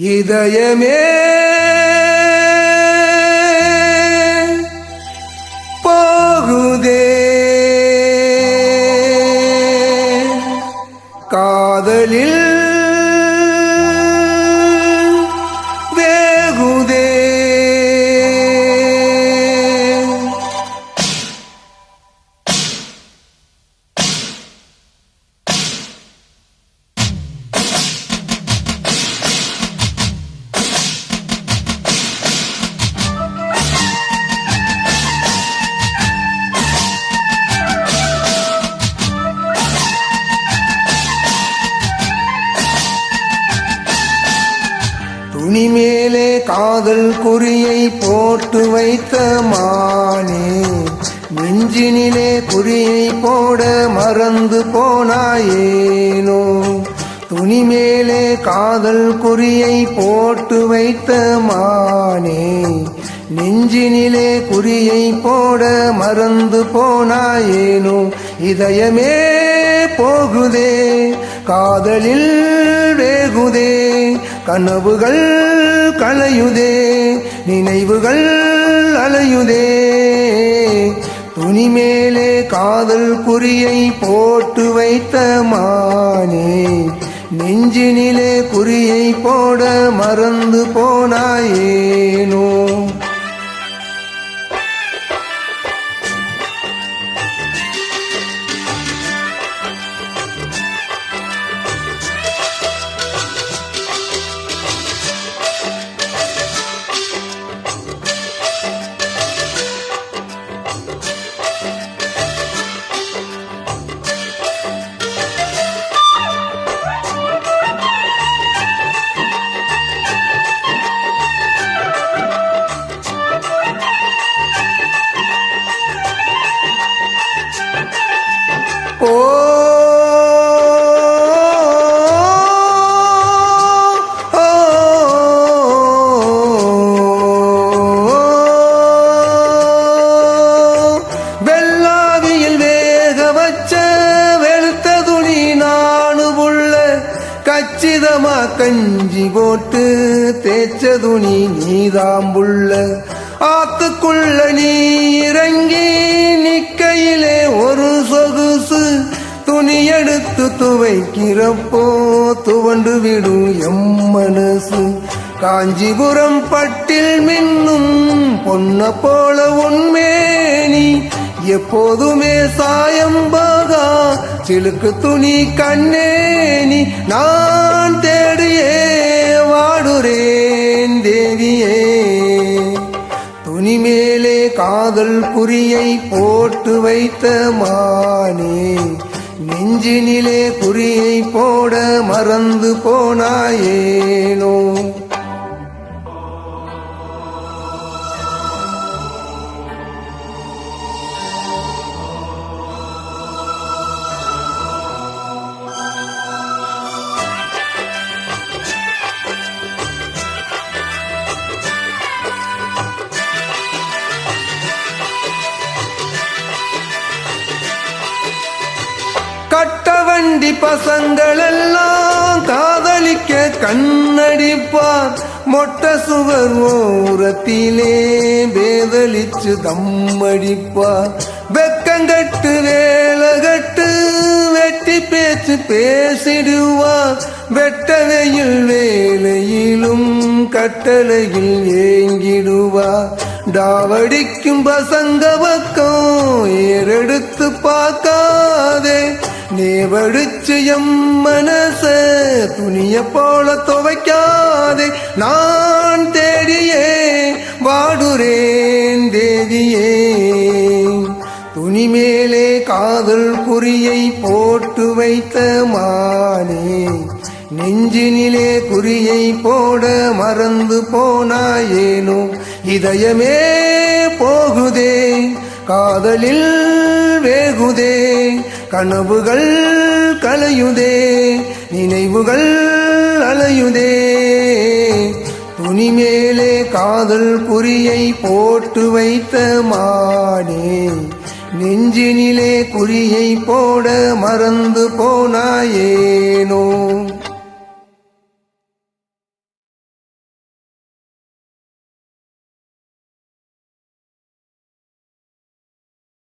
இதயமே போகுதே. காதலில் இனிமேலே காதல் குறியை போட்டு வைத்த மானே. நெஞ்சினிலே குறியை போட மறந்து போனாயேனோ. துணி மேலே காதல் குறியை போட்டு வைத்த மானே. நெஞ்சினிலே குறியை போட மறந்து போனாயேனோ. இதயமே போகுதே காதலில் வேகுதே. கனவுகள் கலையுதே நினைவுகள் அலையுதே. துணி மேலே காதல் குறியை போட்டு வைத்த மானே நெஞ்சினிலே குறியை போட மறந்து போனாயேனோ. கச்சிதமா கஞ்சி போட்டு தேச்ச துணி நீதாம்புள்ள. ஆத்துக்குள்ள நீ இறங்கி நிக்கையிலே ஒரு சொகுசு துணி எடுத்து துவைக்கிறப்போ துவண்டு விடும் எம் மனசு. காஞ்சிபுரம் பட்டில் மின்னும் பொன்ன போல உன்மேனி எப்போதுமே சாயம்பாகா சிலுக்கு துணி கண்ணேனி நான் தேடியே வாடுறேன் தேவியே. துணி மேலே காதல் குறியை போட்டு வைத்த மானே நெஞ்சினிலே குறியை போட மறந்து போனாயேனோ. கட்டவண்டி பசங்கள் எல்லாம் காதலிக்க கண்ணடிப்பார் மொட்ட சுவர் ஓரத்திலே வேதலிச்சு தம்மடிப்பார் வெக்கங்கட்டு வேலகட்டு வெட்டி பேச்சு பேசிடுவார். வெட்டவையில் வேலையிலும் கட்டளையில் ஏங்கிடுவார். டாவடிக்கும் பசங்க பக்கம் ஏறெடுத்து பார்க்க நேவடிச்சு எம் மனச? துணிய போல துவைக்காதே. நான் தேடியே வாடுறேன் தேவியே. துணி மேலே காதல் குறியை போட்டு வைத்த மானே. நெஞ்சினிலே குறியை போட மறந்து போனாயேனோ. இதயமே போகுதே காதலில் வேகுதே. கனவுகள் கலையுதே நினைவுகள் அலையுதே. துணி மேலே காதல் குறியை போட்டு வைத்த மானே நெஞ்சினிலே குறியை போட மறந்து போனாயேனோ.